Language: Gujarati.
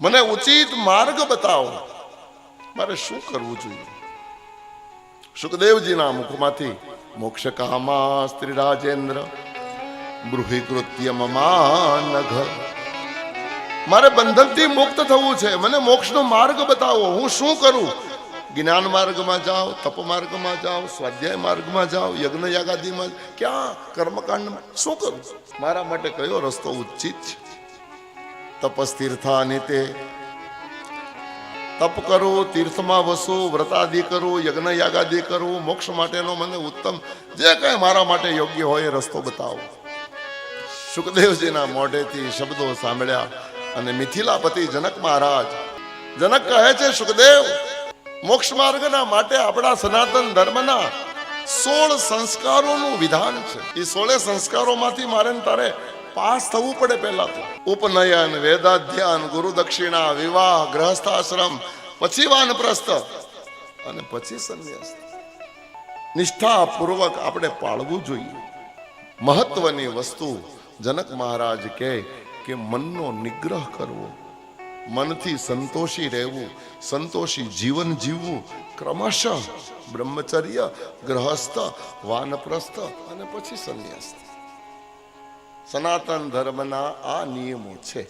મને ઉચિત માર્ગ બતાવો. મારે શું કરવું જોઈએ? સુખદેવજીના મુખમાંથી મોક્ષ કામા સ્ત્રી રાજેન્દ્ર બૃહિકૃત્ય મમાનઘ મારે બંધનથી મુક્ત થવું છે. મને મોક્ષનો માર્ગ બતાવો. હું શું કરું? જ્ઞાન માર્ગમાં જાઓ, તપ માર્ગમાં જાઓ, સ્વાધ્યાય માર્ગમાં જાઓ યજ્ઞ યાગાદીમાં ક્યાં કર્મકાંડમાં? શું કરું? મારા માટે કયો રસ્તો ઉચિત છે? તપસ્થિર્થાની તે. તપ કરો, તીર્થમાં વસો, વ્રતાદિ કરો યજ્ઞ યાગાદિ કરો, મોક્ષ માટેનો મને ઉત્તમ, જે કંઈ મારા માટે યોગ્ય હોય એ રસ્તો બતાવો. સુખદેવજીના મોઢેથી શબ્દો સાંભળ્યા અને મિથિલાપતિ જનક મહારાજ, જનક કહે છે, સુખદેવ, મોક્ષ માર્ગના માટે આપણા સનાતન ધર્મના સોળ સંસ્કારોનું વિધાન છે. એ સોળે સંસ્કારોમાંથી મારે તારે પાસ થવું પડે પહેલા તો ઉપનયન, વેદાધ્યાન ગુરુ દક્ષિણા વિવાહ ગ્રહસ્થાશ્રમ પછી વાનપ્રસ્થ. અને પછી સંન્યાસ. નિષ્ઠાપૂર્વક આપણે પાળવું જોઈએ. મહત્વની વસ્તુ જનક મહારાજ કહે કે મનનો નિગ્રહ કરવો. મનથી સંતોષી રહેવું, સંતોષી જીવન જીવવું ક્રમશઃ બ્રહ્મચર્ય ગ્રહસ્થ વાનપ્રસ્થ અને પછી સંન્યાસ. સનાતન ધર્મના આ નિયમો છે.